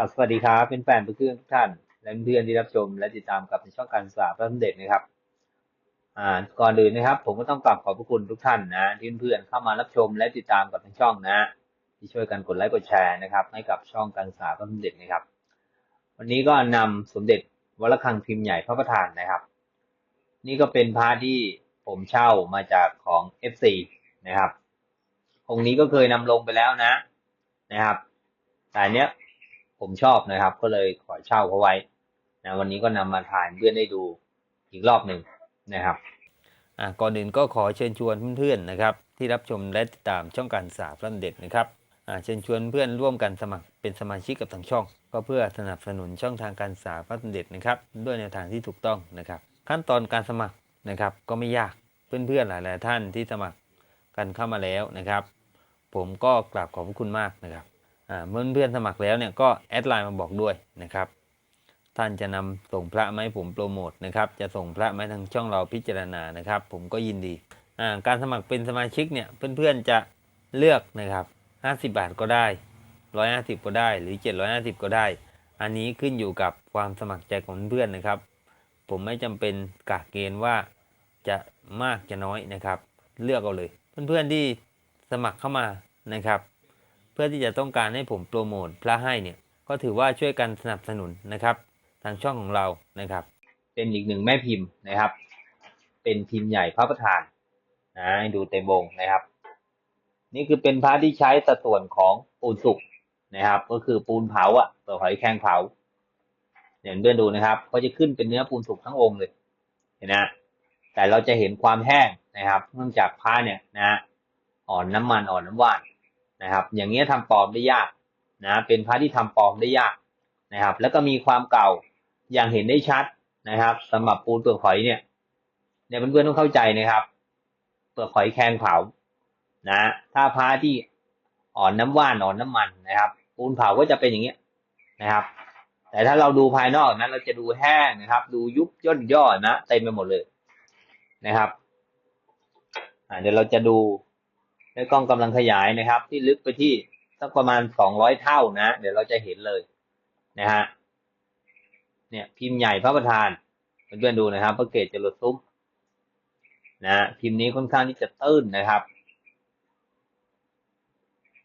ครับสวัสดีครับเป็นแฟนเพื่อนทุกท่าน และเพื่อนที่รับชมและติดตามกับในช่องการศึกษาพระสมเด็จนะครับ อ่าก่อนอื่นนะครับ ผมก็ต้องกราบขอบพระคุณทุกท่านนะที่เพื่อนเข้ามารับชมและติดตามกับทางช่องนะ ที่ช่วยกันกดไลค์กดแชร์นะครับ ให้กับช่องการศึกษาพระสมเด็จนะครับ วันนี้ก็นำสมเด็จวระฆังพิมพ์ใหญ่พระประธานนะครับ นี่ก็เป็นพระที่ผมเช่ามาจากของ FC นะครับองค์นี้ก็เคยนำลงไปแล้วนะนะครับแต่อันเนี้ย ผมชอบนะครับ ก็เลยขอเช่าเขาไว้นะวันนี้ก็นำมาถ่ายเพื่อนได้ดูอีกรอบหนึ่งนะครับอะก่อนอื่นก็ขอเชิญชวนเพื่อนๆนะครับ ที่รับชมและติดตามช่องการศาพระเด็จนะครับอะเชิญชวนเพื่อนร่วมกันสมัครเป็นสมาชิกกับทางช่อง ก็เพื่อสนับสนุนช่องทางการศาพระเด็จนะครับ ด้วยแนวทางที่ถูกต้องนะครับ ขั้นตอนการสมัครนะครับ ก็ไม่ยากเพื่อนๆหลาย ๆ ท่านที่สมัครกันเข้ามาแล้วนะครับ ผมก็กราบขอบพระคุณมากนะครับ เมื่อเพื่อนสมัครแล้วเนี่ยก็แอดไลน์มาบอกด้วยนะครับ ท่านจะนำส่งพระไหมผมโปรโมทนะครับจะส่งพระไหมทางช่องเราพิจารณานะครับ ผมก็ยินดีการสมัครเป็นสมาชิกเนี่ยเพื่อนๆจะเลือกนะครับ 50 บาทก็ได้ 150 ก็ได้หรือ 750 ก็ได้ อันนี้ขึ้นอยู่กับความสมัครใจของเพื่อนนะครับ ผมไม่จำเป็นกะเกณฑ์ว่าจะมากจะน้อยนะครับ เลือกเอาเลย เพื่อนๆที่สมัครเข้ามานะครับ เพื่อที่จะต้องการให้ผมโปรโมทพระให้เนี่ยก็ถือว่าช่วยกันสนับสนุนนะครับ ทางช่องของเรานะครับ เป็นอีกหนึ่งแม่พิมพ์นะครับ เป็นพิมพ์ใหญ่พระประธานนะดูเต็มวงนะครับ นี่คือเป็นพระที่ใช้สัดส่วนของปูนสุกนะครับ ก็คือปูนเผาอะตัวหอยแครงเผาเห็นเพื่อนดูนะครับก็จะขึ้นเป็นเนื้อปูนสุกทั้งองค์เลยเห็นนะแต่เราจะเห็นความแห้งนะครับ เนื่องจากผ้าเนี่ยนะ อ่อนน้ำมันอ่อนน้ำว่าน นะครับ อย่างเงี้ยทำปลอมได้ยากนะเป็นผ้าที่ทำปลอมได้ยากนะครับ แล้วก็มีความเก่าอย่างเห็นได้ชัดนะครับสำหรับปูนเปลือกหอยเนี่ยเนี่ยเพื่อนๆต้องเข้าใจนะครับ เปลือกหอยแครงเผานะถ้าผ้าที่อ่อนน้ำว่านอ่อนน้ำมันนะครับ ปูนเผาก็จะเป็นอย่างเงี้ยนะครับ แต่ถ้าเราดูภายนอกนั้นเราจะดูแห้งนะครับ ดูยุบย่นย่อนะเต็มไปหมดเลยนะครับอ่าเดี๋ยวเราจะดู ด้วยกล้องกำลังขยายนะครับ ที่ลึกไปที่สักประมาณสองร้อยเท่านะ เดี๋ยวเราจะเห็นเลยนะฮะเนี่ยพิมพ์ใหญ่พระประธานเพื่อนๆดูนะครับพระเกศจรดซุ้มนะพิมพ์นี้ค่อนข้างที่จะตื้นนะครับ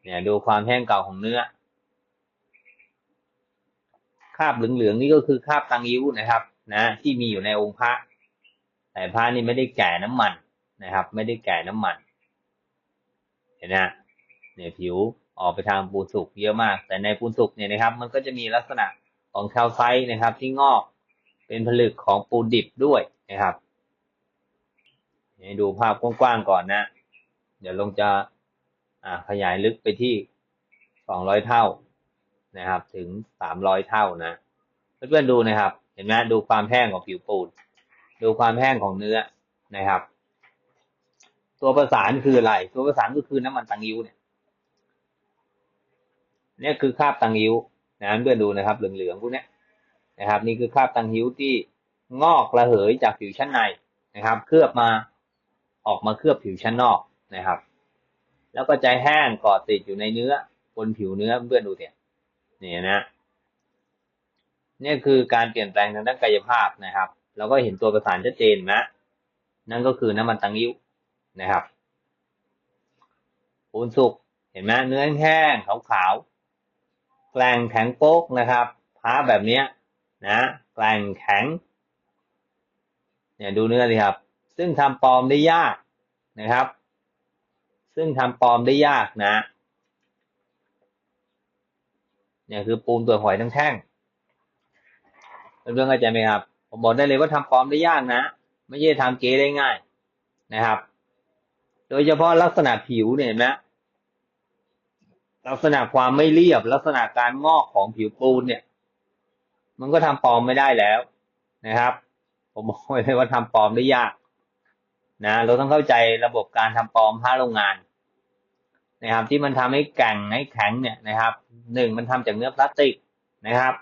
เนี่ยดูความแห้งเก่าของเนื้อคราบเหลืองๆนี่ก็คือคราบตังยิ้วนะครับ นะ ที่มีอยู่ในองค์พระแต่พระนี่ไม่ได้แก่น้ำมันนะครับ ไม่ได้แก่น้ำมัน เห็นนะเนี่ยผิวออกไปทางปูนสุกเยอะมาก แต่ในปูนสุกเนี่ยนะครับ มันก็จะมีลักษณะของแคลไซต์นะครับ ที่งอกเป็นผลึกของปูนดิบด้วยนะครับให้ดูภาพกว้างๆก่อนนะ เดี๋ยวลงจะอ่าขยายลึกไปที่สองร้อยเท่านะครับ ถึงสามร้อยเท่านะเพื่อนๆดูนะครับ เห็นไหมดูความแห้งของผิวปูน ดูความแห้งของเนื้อนะครับ ตัวประสานคืออะไร ตัวประสานก็คือน้ำมันตังยิ้วเนี่ยนี่คือคราบตังยิ้วนะเพื่อนดูนะครับ เหลืองๆพวกนี้นะครับ นี่คือคราบตังยิ้วที่งอกระเหยจากผิวชั้นในนะครับ เคลือบมาออกมาเคลือบผิวชั้นนอกนะครับ แล้วก็ใจแห้งกอดติดอยู่ในเนื้อบนผิวเนื้อเพื่อนดูเนี่ยนี่นะนี่คือการเปลี่ยนแปลงทางด้านกายภาพนะครับ เราก็เห็นตัวประสานชัดเจนนะนั่นก็คือน้ำมันตังยิ้ว นะครับปูนสุกเห็นไหมเนื้อแห้งขาวๆแกลงแข็งโป๊กนะครับพ้าแบบเนี้ยนะแกลงแข็งเนี่ยดูเนื้อสิครับ ซึ่งทำปลอมได้ยากนะครับ ซึ่งทำปลอมได้ยากนะเนี่ยคือปูนตัวหอยทั้งแท่งเพื่อนๆเข้าใจไหมครับ ผมบอกได้เลยว่าทำปลอมได้ยากนะ ไม่ใช่ทำเก๋ได้ง่ายนะครับ โดยเฉพาะลักษณะผิวเนี่ยนไหมลักษณะความไม่เรียบ ลักษณะการงอกของผิวปูนเนี่ย มันก็ทำปลอมไม่ได้แล้วนะครับ ผมบอกเลยว่าทำปลอมได้ยากนะเราต้องเข้าใจระบบการทำปลอมผ้าโรงงานนะครับ ที่มันทำให้แก่งให้แข็งเนี่ยนะครับหนึ่งมันทำจากเนื้อพลาสติกนะครับ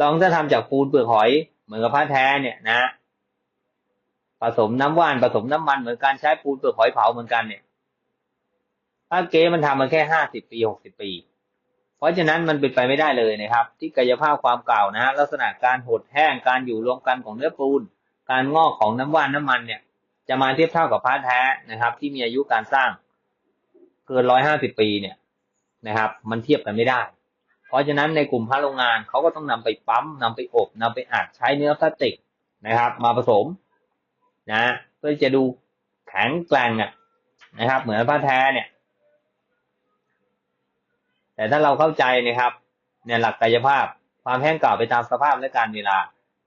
ลองถ้าทำจากปูนเปลือกหอยเหมือนกับผ้าแท้เนี่ยนะ ผสมน้ำว่านผสมน้ำมันเหมือนการใช้ปูนเปลือกหอยเผาเหมือนกันเนี่ยถ้าเก๊มันทำมาแค่ห้าสิบปีหกสิบปี เพราะฉะนั้นมันเป็นไปไม่ได้เลยนะครับ ที่กายภาพความเก่านะฮะลักษณะการหดแห้งการอยู่รวมกันของเนื้อปูน การงอกของน้ำว่านน้ำมันเนี่ย จะมาเทียบเท่ากับพระแท้นะครับ ที่มีอายุการสร้างเกินร้อยห้าสิบปีเนี่ยนะครับ มันเทียบกันไม่ได้ เพราะฉะนั้นในกลุ่มพระโรงงานเขาก็ต้องนำไปปั๊มนำไปอบนำไปอัดใช้เนื้อพลาสติกนะครับ มาผสม นะเพื่อจะดูแข็งแกร่งอะนะครับ เหมือนผ้าแท้เนี่ย แต่ถ้าเราเข้าใจนะครับ เนี่ยหลักกายภาพ ความแห้งเก่าไปตามสภาพและการเวลา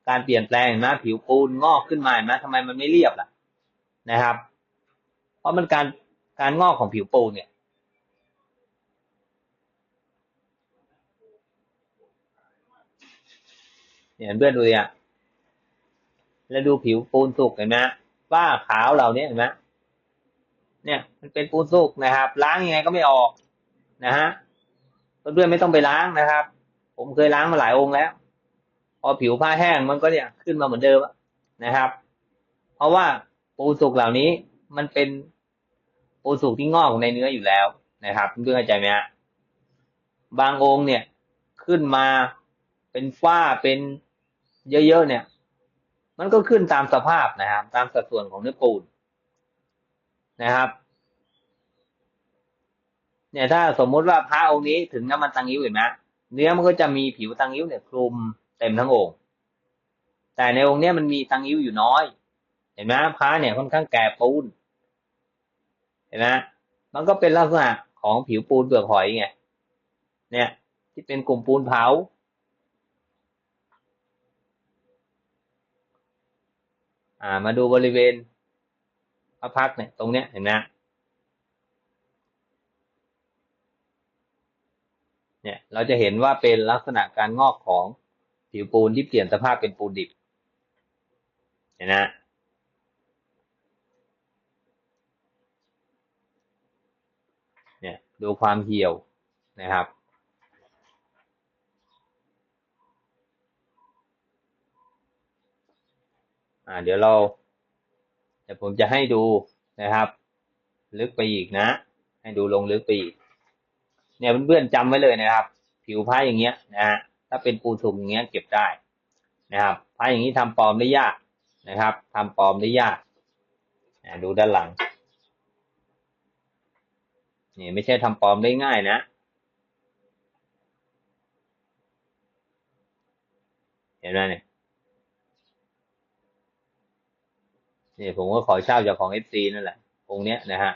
การเปลี่ยนแปลงนะผิวปูนงอกขึ้นมานไหมทำไมมันไม่เรียบล่ะนะครับ เพราะมันการการงอกของผิวปูนเนี่ยเนี่ยเพื่อนดูดิอะ แล้วดูผิวปูนสุกเห็นไหมฝ้าขาวเหล่านี้เห็นไหมเนี่ยมันเป็นปูนสุกนะครับ ล้างยังไงก็ไม่ออกนะฮะเพื่อนๆไม่ต้องไปล้างนะครับ ผมเคยล้างมาหลายองค์แล้ว พอผิวผ้าแห้งมันก็เนี่ยขึ้นมาเหมือนเดิมนะครับ เพราะว่าปูนสุกเหล่านี้มันเป็นปูนสุกที่งอกในเนื้ออยู่แล้วนะครับเพื่อนๆเข้าใจไหมฮะบางองค์เนี่ยขึ้นมาเป็นฝ้าเป็นเยอะๆเนี่ย มันก็ขึ้นตามสภาพนะครับ ตามสัดส่วนของเนื้อปูนนะครับ เนี่ยถ้าสมมุติว่าพระองค์นี้ถึงน้ำมันตังยิ้วเห็นไหมเนื้อมันก็จะมีผิวตังยิ้วเนี่ยคลุมเต็มทั้งองค์ แต่ในองค์เนี้ยมันมีตังยิ้วอยู่น้อย เห็นไหมพระเนี่ยค่อนข้างแก่ปูน เห็นไหมมันก็เป็นลักษณะของผิวปูนเปลือกหอยไง เนี่ย ที่เป็นกลุ่มปูนเผา อ่ามาดูบริเวณพระพักตร์เนี่ยตรงเนี้ยเห็นไหมเนี่ยเราจะเห็นว่าเป็นลักษณะการงอกของผิวปูนที่เปลี่ยนสภาพเป็นปูนดิบเห็นไหมเนี่ยดูความเหี่ยวนะครับ อ่าเดี๋ยวเราเดี๋ยวผมจะให้ดูนะครับ ลึกไปอีกนะ ให้ดูลงลึกไปอีกเนี่ยเพื่อนๆจำไว้เลยนะครับ ผิวผ้าอย่างเงี้ยนะฮะถ้าเป็นปูนสุกอย่างเงี้ยเก็บได้นะครับผ้าอย่างนี้ทำปลอมได้ยากนะครับทำปลอมได้ยากนะดูด้านหลังนี่ไม่ใช่ทำปลอมได้ง่ายนะเห็นไหมเนี่ย นี่ผมก็ขอเช่าจากของเอฟซีนั่นแหละองค์เนี้ยนะฮะ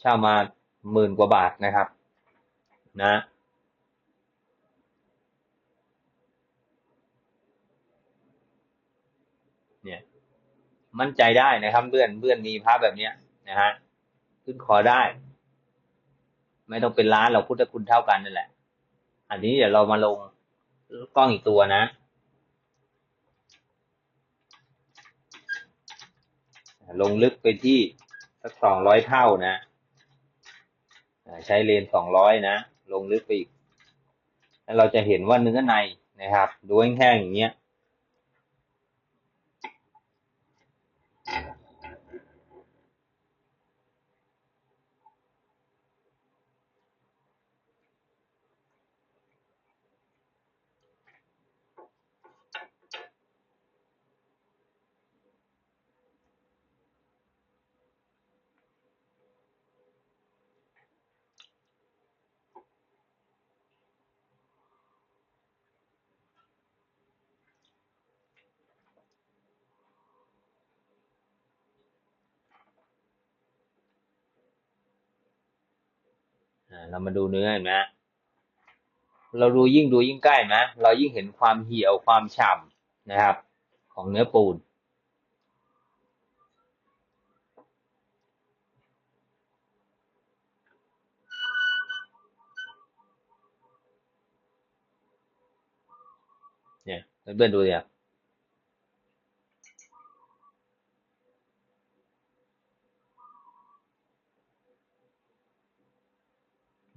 เช่ามาหมื่นกว่าบาทนะครับ นะเนี่ย มั่นใจได้นะครับเพื่อนเพื่อนมีภาพแบบเนี้ยนะฮะขึ้นขอได้ ไม่ต้องเป็นล้านเราพุทธคุณเท่ากันนั่นแหละ อันนี้เดี๋ยวเรามาลงกล้องอีกตัวนะ ลงลึกไปที่สักสองร้อยเท่านะใช้เลนสองร้อยนะ ลงลึกไปอีกแล้วเราจะเห็นว่าเนื้อในนะครับดูแห้งๆอย่างเงี้ย เรามาดูเนื้อเห็นไหมเราดูยิ่งดูยิ่งใกล้นะเรายิ่งเห็นความเหี่ยวความฉ่ำนะครับ ของเนื้อปูน เนี่ยเพื่อนๆดูเนี่ย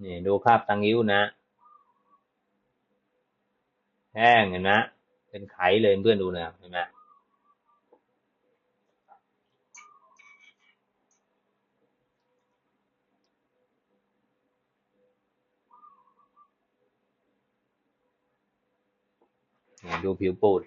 นี่ดูภาพตังยิ้วนะ แห้งเห็นไหมเป็นไขเลยเพื่อนดูนะเห็นไหมดูผิวปูด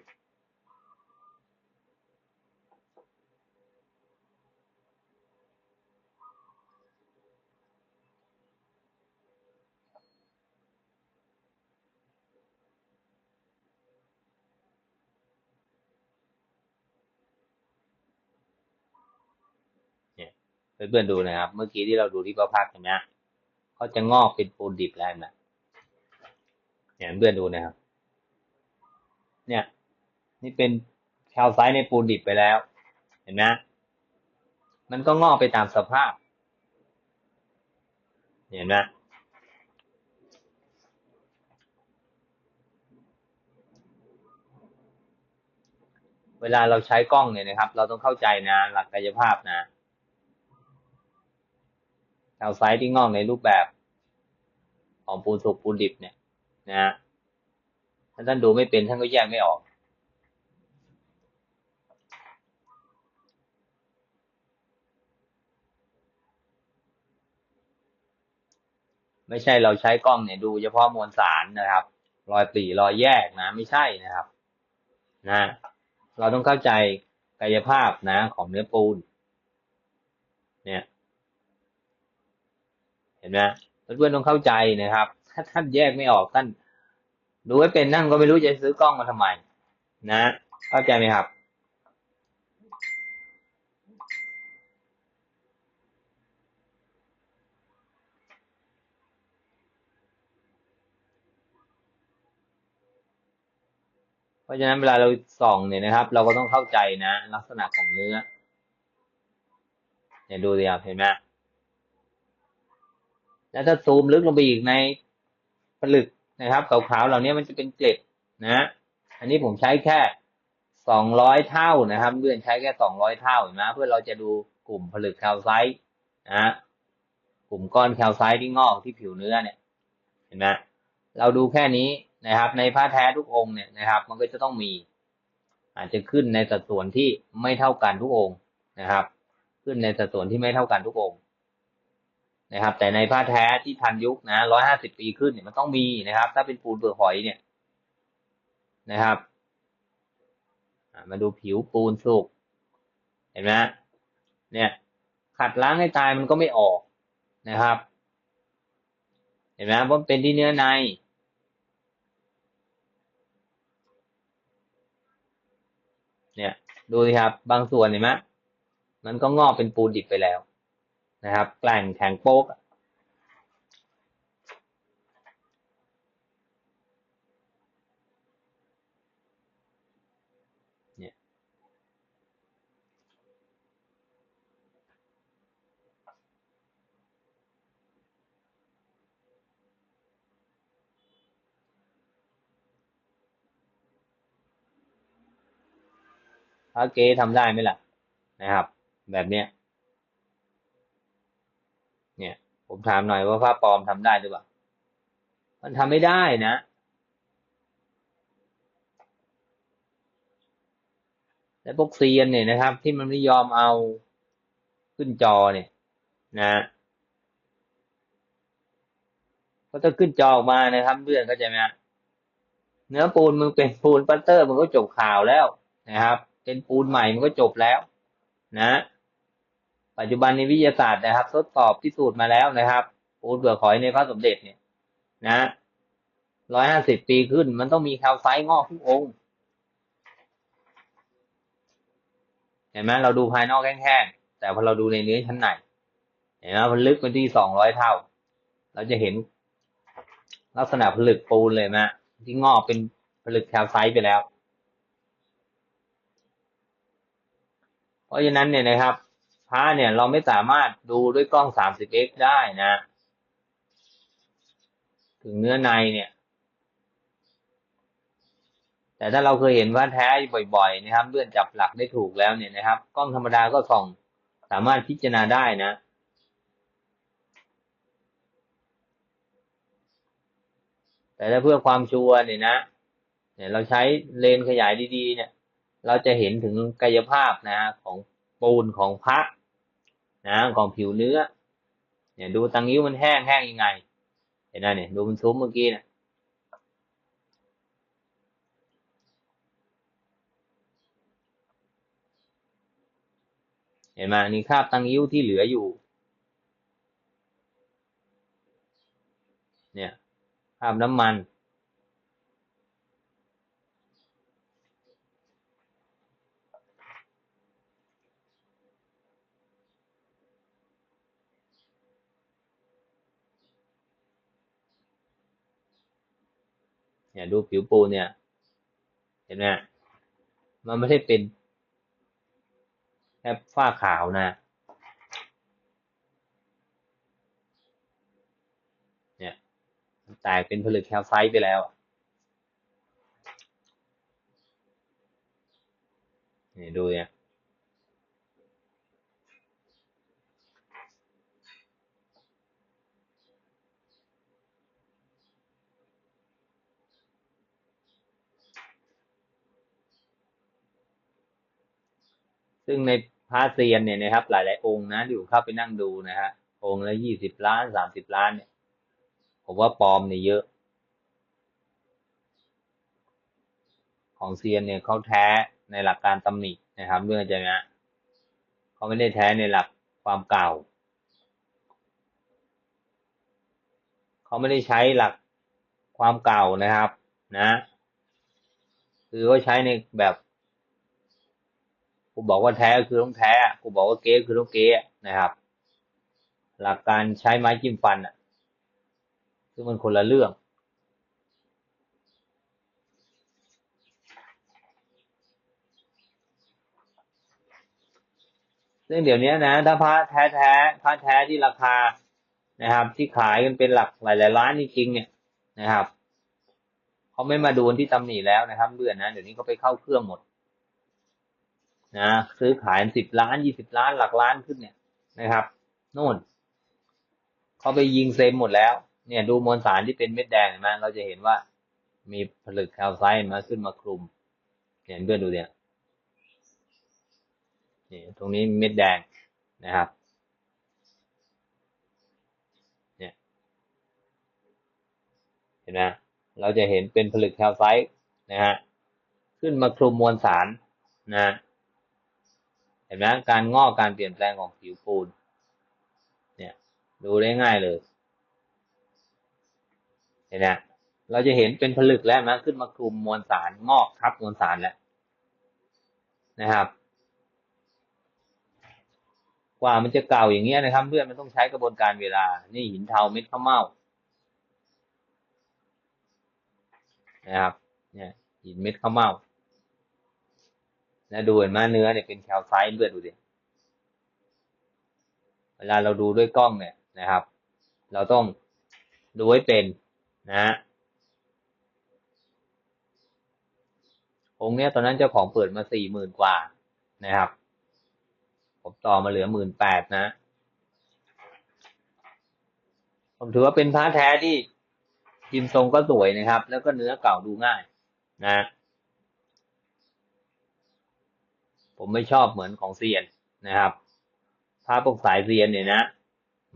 เพื่อนๆดูนะครับ เมื่อกี้ที่เราดูที่พระพักตร์เห็นไหมเขาจะงอกเป็นปูนดิบแล้วนะเนี่ยเพื่อนดูนะครับ เนี่ย นี่เป็นแคลไซต์ในปูนดิบไปแล้ว เห็นไหมมันก็งอกไปตามสภาพ เห็นไหมเวลาเราใช้กล้องเนี่ยนะครับ เราต้องเข้าใจนะ หลักกายภาพนะ แคลไซต์ที่งอกในรูปแบบ ของปูนสุกปูนดิบเนี่ย นะฮะถ้าท่านดูไม่เป็นท่านก็แยกไม่ออก ไม่ใช่เราใช้กล้องเนี่ยดูเฉพาะมวลสารนะครับ รอยปรีรอยแยกนะ ไม่ใช่นะครับ นะ เราต้องเข้าใจกายภาพนะ ของเนื้อปูน เนี่ย เห็นไหมเพื่อนๆต้องเข้าใจนะครับ ถ้าท่านแยกไม่ออกท่านดูไว้เป็นนั่นก็ไม่รู้จะซื้อกล้องมาทำไม นะ เข้าใจไหมครับ เพราะฉะนั้นเวลาเราส่องเนี่ยนะครับ เราก็ต้องเข้าใจนะ ลักษณะของเนื้อเนี่ยดูสิครับเห็นไหม แล้วถ้าซูมลึกลงไปอีกในผลึกนะครับขาวๆเหล่านี้มันจะเป็นเกล็ดนะอันนี้ผมใช้แค่สองร้อยเท่านะครับเพื่อนใช้แค่สองร้อยเท่าเห็นไหมเพื่อเราจะดูกลุ่มผลึกแคลไซต์นะกลุ่มก้อนแคลไซต์ที่งอกที่ผิวเนื้อเนี่ยเห็นไหมเราดูแค่นี้นะครับ ในผ้าแท้ทุกองค์เนี่ยนะครับ มันก็จะต้องมี อาจจะขึ้นในสัดส่วนที่ไม่เท่ากันทุกองค์นะครับ ขึ้นในสัดส่วนที่ไม่เท่ากันทุกองค์ นะครับ แต่ในผ้าแท้ที่ทันยุคนะร้อยห้าสิบปีขึ้นเนี่ยมันต้องมีนะครับ ถ้าเป็นปูนเปลือกหอยเนี่ยนะครับมาดูผิวปูนสุกเห็นไหมเนี่ย ขัดล้างให้ตายมันก็ไม่ออกนะครับ เห็นไหมเพราะเป็นที่เนื้อในเนี่ย ดูสิครับ บางส่วนเห็นไหมมันก็งอกเป็นปูนดิบไปแล้ว นะครับแกล่งแข็งโป๊กเนี่ยพระเก๊ทำได้ไหมล่ะนะครับ แบบเนี้ย เนี่ย ผมถามหน่อยว่าผ้าปลอมทำได้หรือเปล่า มันทำไม่ได้นะ และพวกเซียนเนี่ยนะครับ ที่มันไม่ยอมเอาขึ้นจอเนี่ย นะก็ต้องขึ้นจอออกมานะครับเพื่อนเข้าใจไหมเนื้อปูนมึงเป็นปูนปัตเตอร์ มันก็จบข่าวแล้วนะครับ เป็นปูนใหม่มันก็จบแล้ว นะ ปัจจุบันในวิทยาศาสตร์นะครับ ทดสอบพิสูจน์มาแล้วนะครับปูนเปลือกหอยในพระสมเด็จเนี่ย นะร้อยห้าสิบปีขึ้น มันต้องมีแคลไซต์งอกทุกองค์เห็นไหมเราดูภายนอกแห้งๆแต่พอเราดูในเนื้อชั้นในเห็นไหมมันลึกไปที่สองร้อยเท่า เราจะเห็นลักษณะผลึกปูนเลยนะที่งอกเป็นผลึกแคลไซต์ไปแล้ว เพราะฉะนั้นเนี่ยนะครับ พระเนี่ยเราไม่สามารถดูด้วยกล้อง 30x ได้นะ ถึงเนื้อในเนี่ย แต่ถ้าเราเคยเห็นพระแท้บ่อยๆนะครับเลื่อนจับหลักได้ถูกแล้วเนี่ยนะครับ กล้องธรรมดาก็ส่องสามารถพิจารณาได้นะแต่ถ้าเพื่อความชัวร์เนี่ยนะ เนี่ยเราใช้เลนขยายดีๆ เนี่ย เราจะเห็นถึงกายภาพนะของปูนของพระ นะของผิวเนื้อ เนี่ยดูตังยิ้วมันแห้งแห้งยังไง เห็นไหมเนี่ยดูมันซุ้มเมื่อกี้นะเห็นไหมนี่คราบตังยิ้วที่เหลืออยู่ เนี่ยคราบน้ำมัน เนี่ยดูผิวปูนเนี่ย เห็นไหมมันไม่ได้เป็นแค่ฝ้าขาวนะ เนี่ยมันแตกเป็นผลึกแคลไซต์ไปแล้วนี่ดูเนี่ย ซึ่งในพระเซียนเนี่ยนะครับ หลายๆองค์นะที่ผมเข้าไปนั่งดูนะฮะองค์ละยี่สิบล้านสามสิบล้านเนี่ยผมว่าปลอมเนี่ยเยอะ ของเซียนเนี่ยเขาแท้ในหลักการตำหนินะครับเมื่องใจนะเขาไม่ได้แท้ในหลักความเก่าเขาไม่ได้ใช้หลักความเก่านะครับ นะ คือเขาใช้ในแบบ กูบอกว่าแท้ก็คือต้องแท้กูบอกว่าเก๊คือต้องเก๊นะครับ หลักการใช้ไม้จิ้มฟันอะซึ่งมันคนละเรื่องซึ่งเดี๋ยวนี้นะ ถ้าพระแท้แท้พระแท้ที่ราคานะครับ ที่ขายกันเป็นหลักหลายๆล้านจริงๆเนี่ยนะครับเขาไม่มาดูที่ตำหนิแล้วนะครับเบื่อนะเดี๋ยวนี้เขาไปเข้าเครื่องหมด นะซื้อขายสิบล้านยี่สิบล้านหลักล้านขึ้นเนี่ยนะครับโน่นเขาไปยิงเซมหมดแล้ว เนี่ยดูมวลสารที่เป็นเม็ดแดงเห็นไหมเราจะเห็นว่ามีผลึกแคลไซต์มาขึ้นมาคลุมเห็นเพื่อนดูเนี่ยนี่ตรงนี้เม็ดแดงนะครับ เนี่ยเห็นไหมเราจะเห็นเป็นผลึกแคลไซต์นะฮะขึ้นมาคลุมมวลสารนะ เห็นไหมการงอกการเปลี่ยนแปลงของผิวปูน เนี่ย ดูได้ง่ายเลย เห็นไหมเราจะเห็นเป็นผลึกแล้วนะขึ้นมาคลุมมวลสารงอกทับมวลสารแล้วนะครับ กว่ามันจะเก่าอย่างเงี้ยนะครับเพื่อนมันต้องใช้กระบวนการเวลา นี่หินเทาเม็ดข้าวเม่านะครับ เนี่ยหินเม็ดข้าวเม่า นะดูเห็นไหมเนื้อเนี่ยเป็นแคลไซต์เลือดดูดิเวลาเราดูด้วยกล้องเนี่ยนะครับ เราต้องดูให้เป็นนะฮะองค์เนี้ยตอนนั้นเจ้าของเปิดมาสี่หมื่นกว่านะครับ ผมต่อมาเหลือหมื่นแปดนะ ผมถือว่าเป็นพระแท้ที่พิมพ์ทรงก็สวยนะครับ แล้วก็เนื้อเก่าดูง่ายนะ ผมไม่ชอบเหมือนของเซียนนะครับพระพวกสายเซียนเนี่ยนะ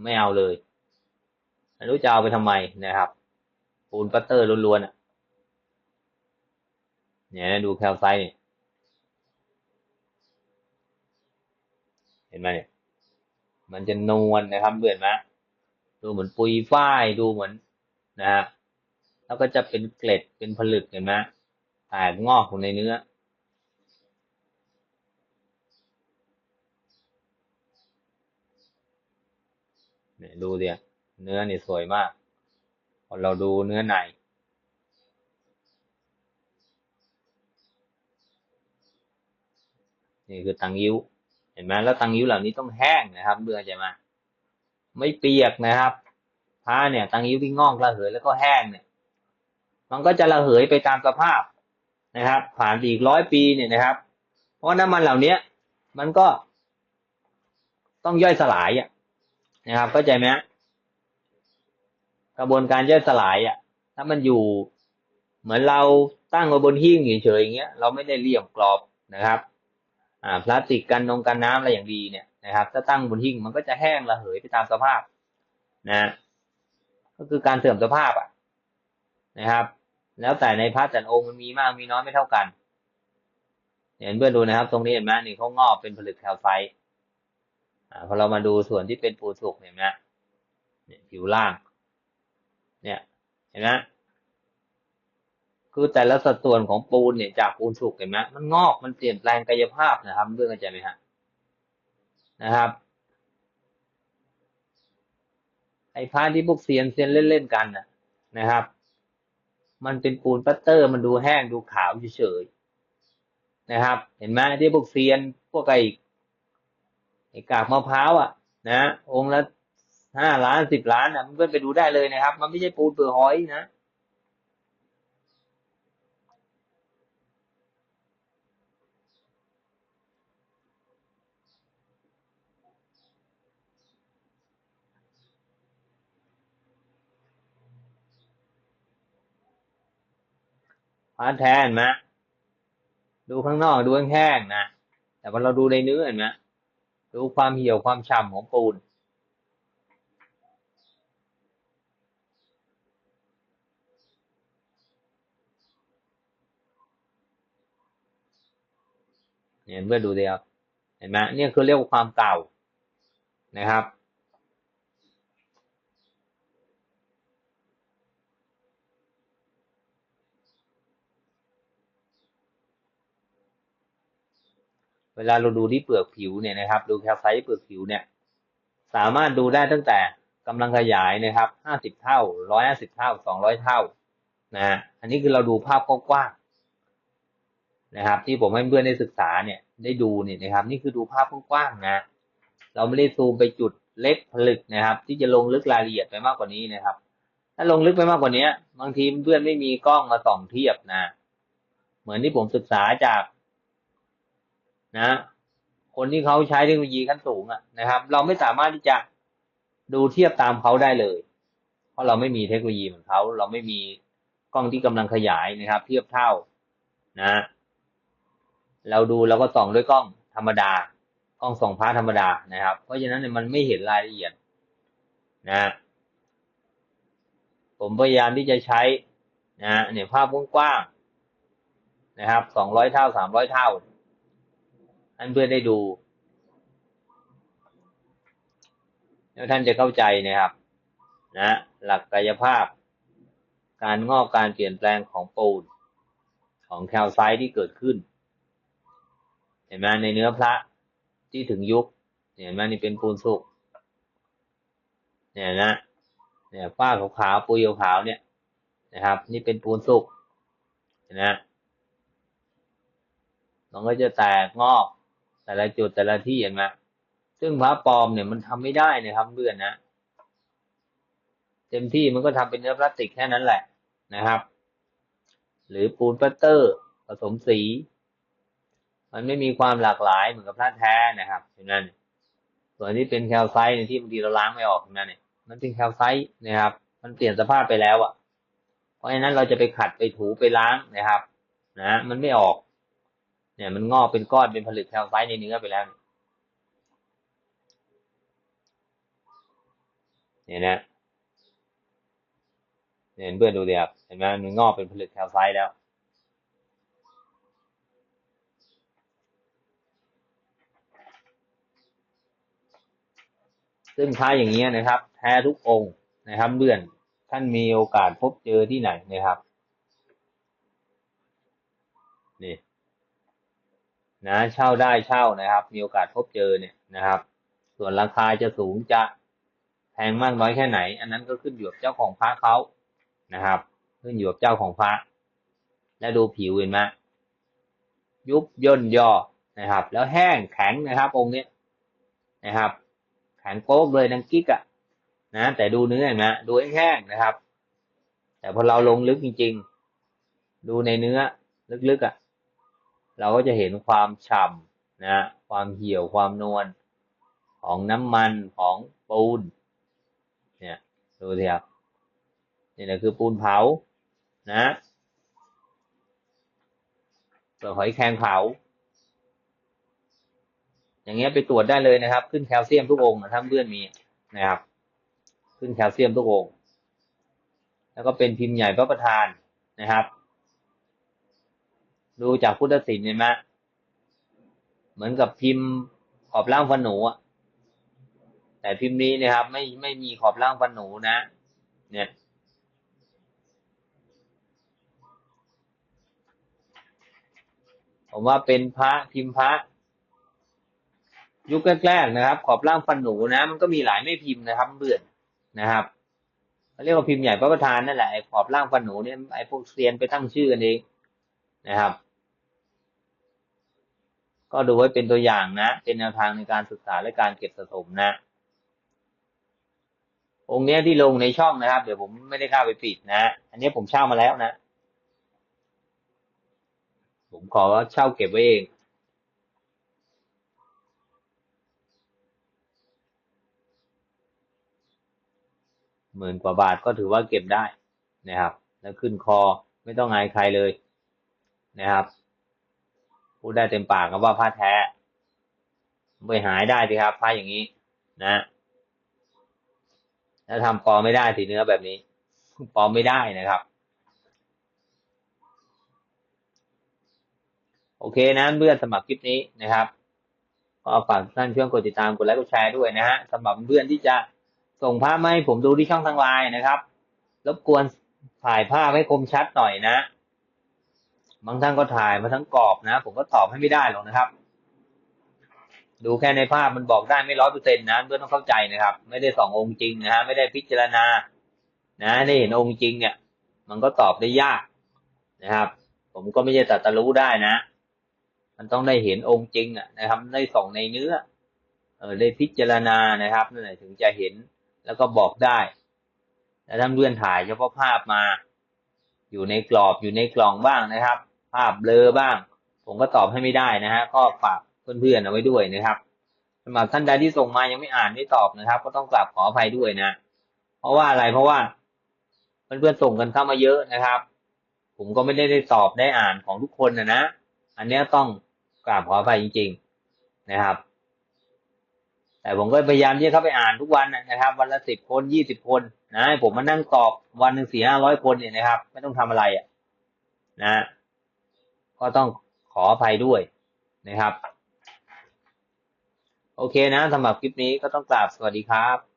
ไม่เอาเลยไม่รู้จะเอาไปทำไมนะครับ ปูนปัตเตอร์ล้วนๆอะเนี่ยดูแคลไซต์เนี่ยเห็นไหมเนี่ยมันจะนวลนะครับเบื่อไหมดูเหมือนปุยฝ้ายดูเหมือนนะฮะแล้วก็จะเป็นเกล็ดเป็นผลึกเห็นไหมแตกงอกของในเนื้อ เนี่ยดูเดียเนื้อนี่สวยมากพอเราดูเนื้อในนี่คือตังยิ้ว เห็นไหมแล้วตังยิ้วเหล่านี้ต้องแห้งนะครับเบื่อจะมาไม่เปียกนะครับผ้าเนี่ย ตังยิ้วที่งอกระเหยแล้วก็แห้งเนี่ย มันก็จะระเหยไปตามสภาพนะครับ ผ่านอีกร้อยปีเนี่ยนะครับ เพราะน้ำมันเหล่านี้มันก็ต้องย่อยสลายอะ นะครับเข้าใจไหมกระบวนการย่อยสลายอะ ถ้ามันอยู่ เหมือนเราตั้งไว้บนหิ้งเฉยๆอย่างเงี้ยเราไม่ได้เลี่ยมกรอบนะครับ อ่าพลาสติกกันนงกันน้ำอะไรอย่างดีเนี่ยนะครับ ถ้าตั้งบนหิ้งมันก็จะแห้งระเหยไปตามสภาพนะก็คือการเสื่อมสภาพอะนะครับ แล้วแต่ในพระแต่องค์มันมีมากมีน้อยไม่เท่ากันเห็นเพื่อนดูนะครับ ตรงนี้เห็นไหมนี่เขางอกเป็นผลึกแคลไซต์ พอเรามาดูส่วนที่เป็นปูนสุกเห็นไหมเนี่ยผิวล่าง เนี่ย เห็นไหมคือแต่ละสัดส่วนของปูนเนี่ยจากปูนสุกเห็นไหมมันงอกมันเปลี่ยนแปลงกายภาพนะครับเพื่อนเข้าใจไหมฮะนะครับ ไอ้พาที่พวกเซียนเซียนเล่นๆกันนะนะครับ มันเป็นปูนปัตเตอร์มันดูแห้งดูขาวเฉยๆนะครับ เห็นไหมที่พวกเซียนพวกไอ้ ไอ้กากมะพร้าวอะ นะองค์ละห้าล้านสิบล้านอะมันก็ไปดูได้เลยนะครับ มันไม่ใช่ปูนเปลือกหอยนะพาร์ทแทนไหมดูข้างนอกดูแห้งๆนะ แต่พอเราดูในเนื้อเห็นไหม ดูความเหี่ยวความฉ่ำของปูน เนี่ยเพื่อดูดีครับ เห็นไหมเนี่ยคือเรียกว่าความเก่านะครับ เวลาเราดูที่เปลือกผิวเนี่ยนะครับ ดูแคลไซต์เปลือกผิวเนี่ย สามารถดูได้ตั้งแต่กำลังขยายนะครับห้าสิบเท่าร้อยห้าสิบเท่าสองร้อยเท่านะฮะอันนี้คือเราดูภาพกว้างๆนะครับ ที่ผมให้เพื่อนได้ศึกษาเนี่ยได้ดูเนี่ยนะครับ นี่คือดูภาพกว้างๆนะ เราไม่ได้ซูมไปจุดเล็กผลึกนะครับ ที่จะลงลึกรายละเอียดไปมากกว่านี้นะครับ ถ้าลงลึกไปมากกว่านี้บางทีเพื่อนไม่มีกล้องมาส่องเทียบนะ เหมือนที่ผมศึกษาจาก นะคนที่เขาใช้เทคโนโลยีขั้นสูงอะนะครับ เราไม่สามารถที่จะดูเทียบตามเขาได้เลย เพราะเราไม่มีเทคโนโลยีเหมือนเขา เราไม่มีกล้องที่กำลังขยายนะครับ เทียบเท่านะ เราดูเราก็ส่องด้วยกล้องธรรมดากล้องส่องพาธรรมดานะครับ เพราะฉะนั้นเนี่ยมันไม่เห็นรายละเอียดนะ ผมพยายามที่จะใช้นะเนี่ยภาพกว้างๆนะครับสองร้อยเท่าสามร้อยเท่า ท่านเพื่อนได้ดูแล้วท่านจะเข้าใจนะครับ นะ หลักกายภาพ การงอกการเปลี่ยนแปลงของปูน ของแคลไซต์ที่เกิดขึ้น เห็นไหมในเนื้อพระที่ถึงยุคเห็นไหมนี่เป็นปูนสุกเนี่ยนะเนี่ยฝ้าขาวๆปุยขาวเนี่ยนะครับ นี่เป็นปูนสุกเห็นไหมมันก็จะแตกงอก แต่ละจุดแต่ละที่เห็นไหมซึ่งพระปลอมเนี่ยมันทำไม่ได้นะครับเพื่อนนะเต็มที่มันก็ทำเป็นเนื้อพลาสติกแค่นั้นแหละนะครับ หรือปูนปัตเตอร์ผสมสี มันไม่มีความหลากหลายเหมือนกับพระแท้นะครับเห็นไหมส่วนที่เป็นแคลไซต์ที่บางทีเราล้างไม่ออกเห็นไหมเนี่ยมันเป็นแคลไซต์นะครับ มันเปลี่ยนสภาพไปแล้วอะ่ะ เพราะฉะนั้นเราจะไปขัดไปถูไปล้างนะครับ นะ มันไม่ออก เนี่ยมันงอกเป็นก้อนเป็นผลึกแคลไซต์ในเนื้อไปแล้วเนี่ยนะเห็นเพื่อนดูดิครับเห็นไหมมันงอกเป็นผลึกแคลไซต์แล้ว ซึ่งท้ายอย่างนี้นะครับ แท้ทุกองค์นะครับเพื่อนท่านมีโอกาสพบเจอที่ไหนนะครับ นี่ นะเช่าได้เช่านะครับ มีโอกาสพบเจอเนี่ยนะครับ ส่วนราคาจะสูงจะแพงมากน้อยแค่ไหน อันนั้นก็ขึ้นอยู่กับเจ้าของพระเขานะครับ ขึ้นอยู่กับเจ้าของพระ และดูผิวเห็นไหมยุบย่นย่อนะครับ แล้วแห้งแข็งนะครับ องค์นี้นะครับ แข็งโป๊กเลยดังกิ๊กอะนะแต่ดูเนื้อเห็นไหมดูแห้งนะครับ แต่พอเราลงลึกจริง ๆ ดูในเนื้อลึกๆอะ เราก็จะเห็นความฉ่ำนะความเหี่ยวความนวลของน้ำมันของปูนเนี่ยดูสิครับนี่แหละคือปูนเผานะเปลือกหอยแครงเผา อย่างเงี้ยไปตรวจได้เลยนะครับ ขึ้นแคลเซียมทุกองค์นะถ้าเพื่อนมีนะครับ ขึ้นแคลเซียมทุกองค์แล้วก็เป็นพิมพ์ใหญ่พระประธานนะครับ ดูจากพุทธศิลป์เห็นไหมเหมือนกับพิมพ์ขอบล่างฟันหนูอะแต่พิมพ์นี้นะครับ ไม่ไม่มีขอบล่างฟันหนูนะ เนี่ย ผมว่าเป็นพระพิมพ์พระ ยุคแรกๆนะครับ ขอบล่างฟันหนูนะ มันก็มีหลายไม่พิมพ์นะครับเบื่อนนะครับเขาเรียกว่าพิมพ์ใหญ่พระประธานนั่นแหละไอ้ขอบล่างฟันหนูเนี่ยไอ้พวกเซียนไปตั้งชื่อกันเอง นะครับ ก็ดูไว้เป็นตัวอย่างนะ เป็นแนวทางในการศึกษาและการเก็บสะสมนะ องค์เนี้ยที่ลงในช่องนะครับ เดี๋ยวผมไม่ได้เข้าไปปิดนะ อันนี้ผมเช่ามาแล้วนะ ผมขอเช่าเก็บไว้เองหมื่นกว่าบาทก็ถือว่าเก็บได้นะครับ แล้วขึ้นคอไม่ต้องอายใครเลย นะครับพูดได้เต็มปากครับว่าผ้าแท้ไปหายได้สิครับผ้าอย่างนี้ นะแล้วทำปลอมไม่ได้สีเนื้อแบบนี้ปลอมไม่ได้นะครับ โอเคนะเพื่อนสมัครคลิปนี้นะครับก็ฝากท่านช่วยกดติดตามกดไลค์กดแชร์ด้วยนะฮะสำหรับเพื่อนที่จะส่งภาพมาให้ผมดูที่ช่องทางไลน์นะครับ รบกวนถ่ายภาพให้คมชัดหน่อยนะ บางท่านก็ถ่ายมาทั้งกรอบนะ ผมก็ตอบให้ไม่ได้หรอกนะครับ ดูแค่ในภาพมันบอกได้ไม่ร้อยเปอร์เซ็นต์นะเพื่อนต้องเข้าใจนะครับ ไม่ได้ส่ององค์จริงนะฮะไม่ได้พิจารณา นะได้เห็นองค์จริงเนี่ย มันก็ตอบได้ยากนะครับ ผมก็ไม่ใช่ตัดตะรู้ได้นะ มันต้องได้เห็นองค์จริงอะนะครับ ได้ส่องในเนื้อเออได้พิจารณานะครับนั่นแหละถึงจะเห็นแล้วก็บอกได้แต่ถ้าเพื่อนถ่ายเฉพาะภาพมา อยู่ในกรอบอยู่ในกล่องบ้างนะครับ ภาพเบลอบ้าง ผมก็ตอบให้ไม่ได้นะฮะก็ฝากเพื่อนๆเอาไว้ด้วยนะครับสำหรับท่านใดที่ส่งมายังไม่อ่านไม่ตอบนะครับ ก็ต้องกราบขออภัยด้วยนะ เพราะว่าอะไรเพราะว่าเพื่อนๆส่งกันเข้ามาเยอะนะครับ ผมก็ไม่ได้ได้ตอบได้อ่านของทุกคนนะนะอันเนี้ยต้องกราบขออภัยจริง ๆนะครับ แต่ผมก็พยายามที่จะเข้าไปอ่านทุกวันนะครับ วันละสิบคนยี่สิบคนนะผมมานั่งตอบวันหนึ่งสี่ห้าร้อยคนเนี่ยนะครับ ไม่ต้องทำอะไรอะ นะ ก็ต้องขออภัยด้วยนะครับ โอเคนะสำหรับคลิปนี้ก็ต้องกราบสวัสดีครับ